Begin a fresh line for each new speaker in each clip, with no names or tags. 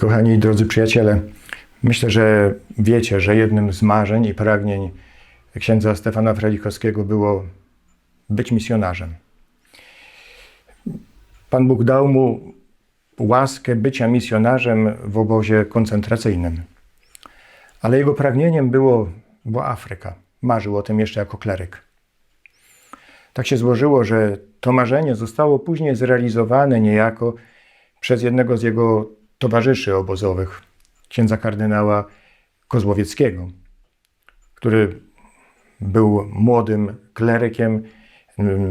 Kochani i drodzy przyjaciele, myślę, że wiecie, że jednym z marzeń i pragnień księdza Stefana Frelikowskiego było być misjonarzem. Pan Bóg dał mu łaskę bycia misjonarzem w obozie koncentracyjnym. Ale jego pragnieniem było, była Afryka. Marzył o tym jeszcze jako kleryk. Tak się złożyło, że to marzenie zostało później zrealizowane niejako przez jednego z jego towarzyszy obozowych, księdza kardynała Kozłowieckiego, który był młodym klerykiem,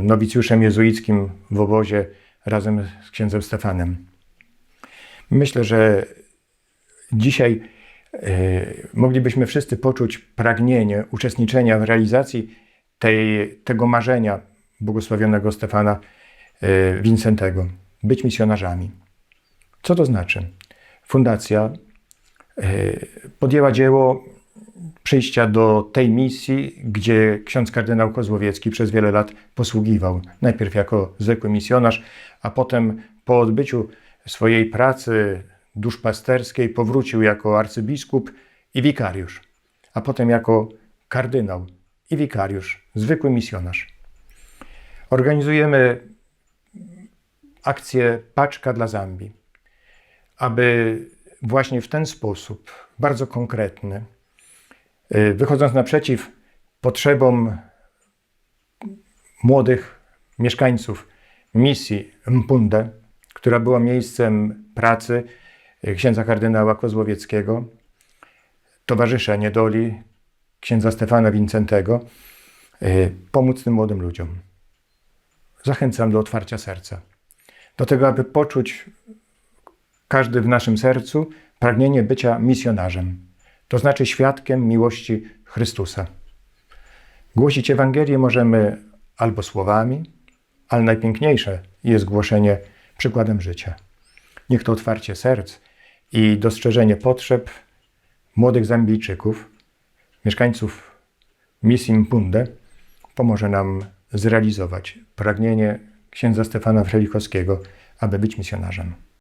nowicjuszem jezuickim w obozie razem z księdzem Stefanem. Myślę, że dzisiaj e, moglibyśmy wszyscy poczuć pragnienie uczestniczenia w realizacji tej, tego marzenia błogosławionego Stefana e, Wincentego, być misjonarzami. Co to znaczy? Fundacja e, podjęła dzieło przyjścia do tej misji, gdzie ksiądz kardynał Kozłowiecki przez wiele lat posługiwał. Najpierw jako zwykły misjonarz, a potem po odbyciu swojej pracy duszpasterskiej powrócił jako arcybiskup i wikariusz, a potem jako kardynał i wikariusz, zwykły misjonarz. Organizujemy akcję Paczka dla Zambii, aby właśnie w ten sposób, bardzo konkretny, y, wychodząc naprzeciw potrzebom młodych mieszkańców misji Mpunde, która była miejscem pracy y, księdza kardynała Kozłowieckiego, towarzysza niedoli księdza Stefana Wincentego, y, pomóc tym młodym ludziom. Zachęcam do otwarcia serca, do tego, aby poczuć każdy w naszym sercu pragnienie bycia misjonarzem, to znaczy świadkiem miłości Chrystusa. Głosić Ewangelię możemy albo słowami, ale najpiękniejsze jest głoszenie przykładem życia. Niech to otwarcie serc i dostrzeżenie potrzeb młodych Zambijczyków, mieszkańców misji Mpunde, pomoże nam zrealizować pragnienie księdza Stefana Frelikowskiego, aby być misjonarzem.